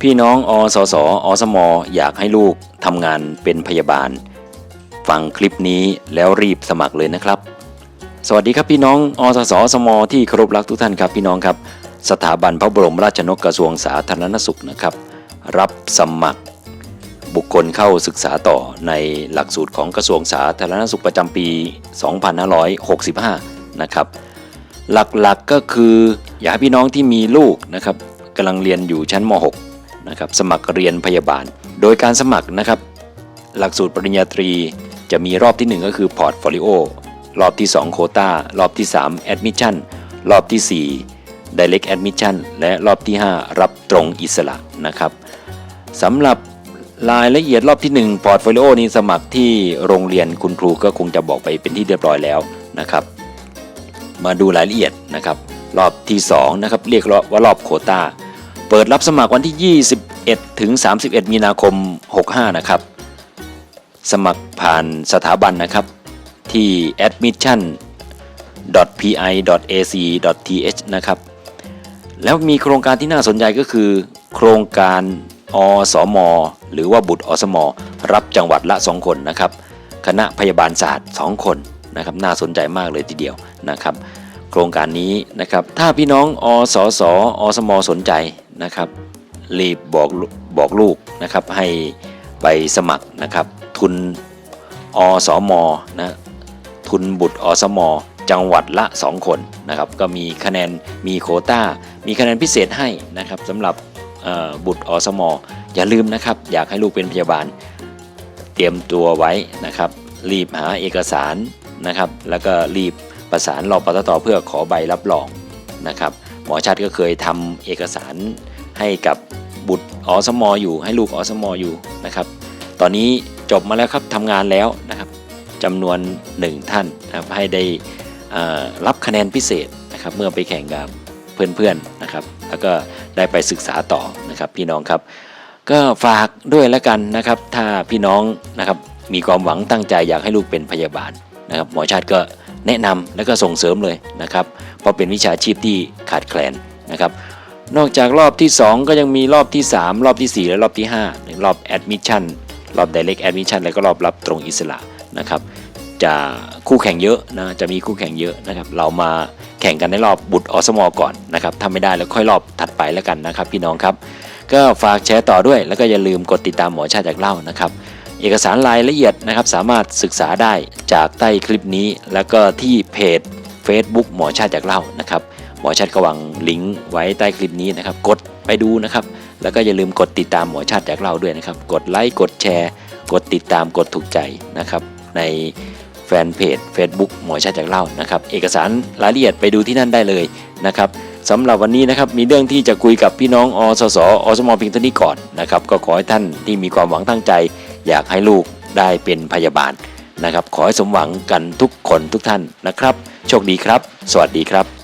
พี่น้องอสสอสมอยากให้ลูกทำงานเป็นพยาบาล ฟังคลิปนี้แล้วรีบสมัครเลยนะครับ สวัสดีครับพี่น้องอสสอสมที่เคารพรักทุกท่านครับพี่น้องครับ สถาบันพระบรมราชนกกระทรวงสาธารณสุขนะครับ รับสมัคร บุคคลเข้าศึกษาต่อในหลักสูตรของกระทรวงสาธารณสุขประจำปี 2565 นะครับ หลักๆก็คือ อยากให้พี่น้องที่มีลูกนะครับกำลังเรียนอยู่ชั้นม .6 นะครับสมัครเรียนพยาบาล โดยการสมัครนะครับ หลักสูตรปริญญาตรีจะมีรอบที่ 1 ก็คือพอร์ตโฟลิโอรอบที่ 2 โคตารอบที่3 Admission รอบที่ 4 Direct Admission และรอบที่ 5 รับตรงอิสระนะครับสำหรับรายละเอียดรอบที่1พอร์ตโฟลิโอนี้สมัครที่โรงเรียนคุณครูก็คงจะบอกไปเป็นที่เรียบร้อยแล้วนะครับ มาดูรายละเอียดนะครับ รอบที่2นะครับเรียกว่ารอบโควตาเปิดรับสมัครวันที่ 21 ถึง 31 มีนาคม 65 นะครับ สมัครผ่านสถาบันนะครับ ที่ admission.pi.ac.th นะครับ แล้วมีโครงการที่น่าสนใจก็คือ โครงการอสม หรือว่าบุตรอสม รับจังหวัดละ 2 คนนะครับ คณะพยาบาลศาสตร์ 2 คนนะครับ น่าสนใจมากเลยทีเดียวนะครับ ครงการนี้นะครับ ถ้าพี่น้องอสสอสมสนใจนะครับ รีบบอกบอกลูกนะครับให้ไปสมัครนะครับ ทุนอสมนะทุนบุตรอสมจังหวัดละ 2 คนนะครับ ก็มีคะแนนมีโควต้า มีคะแนนพิเศษให้นะครับสำหรับบุตรอสมอย่าลืมนะครับ อยากให้ลูกเป็นพยาบาล เตรียมตัวไว้นะครับ รีบหาเอกสารนะครับ แล้วก็รีบ ประสานรอปตทเพื่อขอใบรับรองนะครับ หมอชัดก็เคยทำเอกสารให้กับบุตรอสมอยู่ ให้ลูกอสมอยู่นะครับ ตอนนี้จบมาแล้วครับทำงานแล้วนะครับจำนวนหนึ่งท่านนะครับให้ได้รับคะแนนพิเศษนะครับเมื่อไปแข่งกับเพื่อนๆนะครับ แล้วก็ได้ไปศึกษาต่อนะครับพี่น้องครับ ก็ฝากด้วยแล้วกันนะครับ ถ้าพี่น้องนะครับมีความหวังตั้งใจอยากให้ลูกเป็นพยาบาลนะครับ หมอชาติก็ แนะนำและก็ส่งเสริมเลยนะครับ เพราะเป็นวิชาชีพที่ขาดแคลนนะครับ นอกจากรอบที่ 2 ก็ยังมีรอบที่ 3 รอบที่ 4 และรอบที่5รอบ admission รอบ direct admission แล้วก็รอบรับตรงอิสระนะครับ จะคู่แข่งเยอะนะจะมีคู่แข่งเยอะนะครับ เรามาแข่งกันในรอบบุตรอสมก่อนนะครับถ้าไม่ได้แล้วค่อยรอบถัดไปแล้วกันนะครับ พี่น้องครับ ก็ฝากแชร์ต่อด้วย แล้วก็อย่าลืมกดติดตามหมอชาติจากเล่านะครับ เอกสารรายละเอียดนะครับสามารถศึกษาได้จากใต้คลิปนี้ แล้วก็ที่เพจ Facebook หมอชาติจากเล่านะครับหมอชาติก็วางลิงก์ไว้ใต้คลิปนี้นะครับ กดไปดูนะครับ แล้วก็อย่าลืมกดติดตามหมอชาติจากเราด้วยนะครับ กดไลค์กดแชร์ กดติดตามกดถูกใจนะครับ ในแฟนเพจ Facebook หมอชาติจากเล่านะครับ เอกสารรายละเอียดไปดูที่นั่นได้เลยนะครับสำหรับวันนี้นะครับมีเรื่องที่จะคุยกับพี่น้องอสสอสมเพียงเท่านี้ก่อนนะครับ ก็ขอให้ท่านที่มีความหวังตั้งใจ อยากให้ลูกได้เป็นพยาบาลนะครับ ขอให้สมหวังกันทุกคนทุกท่านนะครับ โชคดีครับ สวัสดีครับ